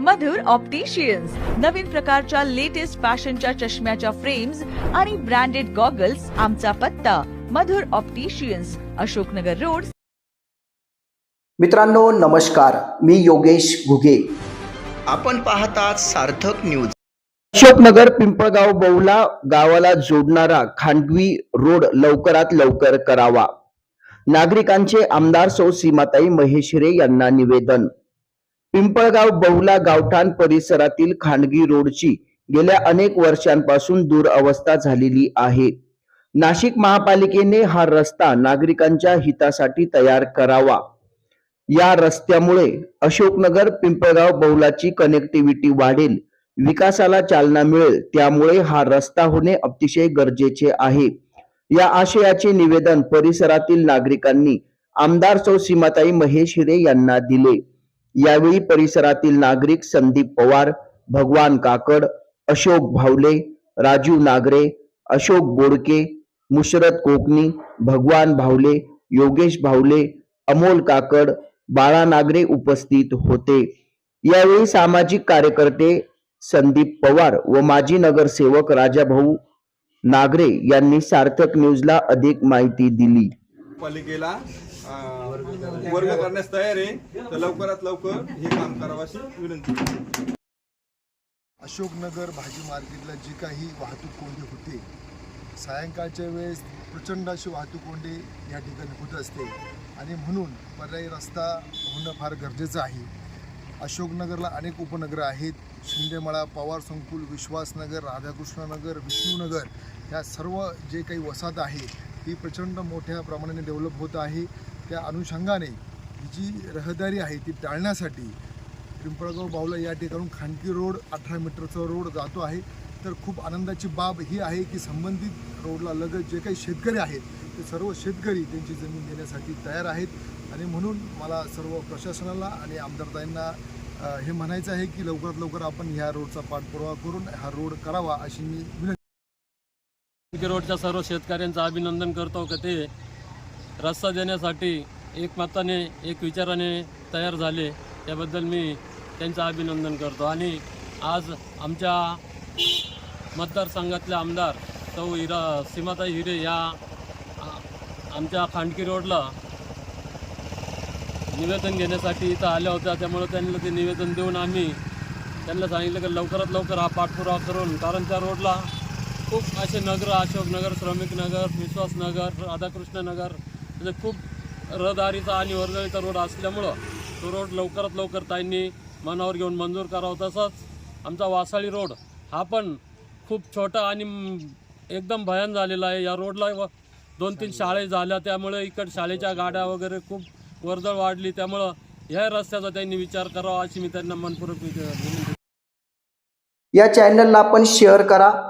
मधुर opticians नवीन प्रकारच्या latest फॅशनच्या चष्म्याच्या फ्रेम्स आणि ब्रँडेड गॉगल्स आमचा पत्ता. Madhur opticians Ashoknagar road. मित्रांनो नमस्कार. मी योगेश घुगे. आपण पाहतात सार्थक न्यूज अशोकनगर पिंपळगाव बौला गावाला जोडणारा खांडवी रोड लवकरात लवकर करावा. नागरिकांचे आमदार सौ सीमाताई महेश्वरे यांना निवेदन. पिंपळगाव बहुला गावठाण परिसरातील खांडगी रोडची गेल्या अनेक वर्षांपासून दुरवस्था झालेली आहे. नाशिक महापालिकेने हा रस्ता नागरिकांच्या हितासाठी तयार करावा. या रस्त्यामुळे अशोकनगर पिंपळगाव बहुलाची कनेक्टिव्हिटी वाढेल विकासाला चालना मिळेल त्यामुळे हा रस्ता होणे अतिशय गरजेचे आहे. या आशयाचे निवेदन परिसरातील नागरिकांनी आमदार सौ सीमाताई महेश हिरे यांना दिले. यावेळी परिसरातील नागरिक संदीप पवार भगवान काकड अशोक भावले राजू नागरे अशोक बोडके मुशरत कोकणी भगवान भावले योगेश भावले अमोल काकड बाळा नागरे उपस्थित होते. यावेळी सामाजिक कार्यकर्ते संदीप पवार व माजी नगरसेवक राजाभाऊ नागरे यांनी सार्थक न्यूजला अधिक माहिती दिली. पालिकेला वर्ग करण्यास तयार आहे. तर लवकरात लवकर हे काम करावं अशी विनंती अशोकनगर भाजी मार्केटला जी काही वाहतूक कोंडी होते सायंकाळच्या वेळेस प्रचंड अशी वाहतूक कोंडी या ठिकाणी होत असते. आणि म्हणून पर्यायी रस्ता होणं फार गरजेचं आहे. अशोकनगरला अनेक उपनगरं आहेत. शिंदेमळा पवार संकुल विश्वासनगर राधाकृष्णनगर विष्णूनगर ह्या सर्व जे काही वसाहत आहे ही प्रचंड मोठ्या प्रमाणाने डेव्हलप होत आहे. त्या अनुषंगाने ही जी रहदारी आहे ती टाळण्यासाठी पिंपळगाव बावला या ठिकाणून खांडकी रोड अठरा मीटरचा रोड जातो आहे. तर खूप आनंदाची बाब ही आहे की संबंधित रोडला लगत जे काही शेतकरी आहेत ते सर्व शेतकरी त्यांची जमीन देण्यासाठी तयार आहेत. आणि म्हणून मला सर्व प्रशासनाला आणि आमदारताईंना हे म्हणायचं आहे की लवकरात लवकर आपण ह्या रोडचा पाठपुरावा करून हा रोड करावा अशी मी विनंती रोडच्या सर्व शेतकऱ्यांचं अभिनंदन करतो की ते रस्ता देण्यासाठी एकमताने एक विचाराने तयार झाले. त्याबद्दल मी त्यांचं अभिनंदन करतो. आणि आज आमच्या मतदारसंघातले आमदार सौ हिरा सीमाताई हिरे या आमच्या खांडकी रोडला निवेदन घेण्यासाठी इथं आल्या होत्या. त्यामुळे त्यांना ते निवेदन देऊन आम्ही त्यांना सांगितलं की लवकरात लवकर हा पाठपुरावा करून कारण त्या रोडला खूप असे नगर अशोकनगर श्रमिक नगर विश्वासनगर राधाकृष्ण नगर म्हणजे खूप रहदारीचा आणि वर्दळीचा रोड असल्यामुळं तो रोड लवकरात लवकर ताईंनी मनावर घेऊन मंजूर करावा. तसंच आमचा वासाळी रोड हा पण खूप छोटा आणि एकदम भयान झालेला आहे. या रोडला दोन तीन शाळे झाल्या त्यामुळे इकड शाळेच्या गाड्या वगैरे खूप वर्दळ वाढली. त्यामुळं ह्या रस्त्याचा त्यांनी विचार करावा अशी मी त्यांना मनपूर्वक विच- विनंती या चॅनलला आपण शेअर करा.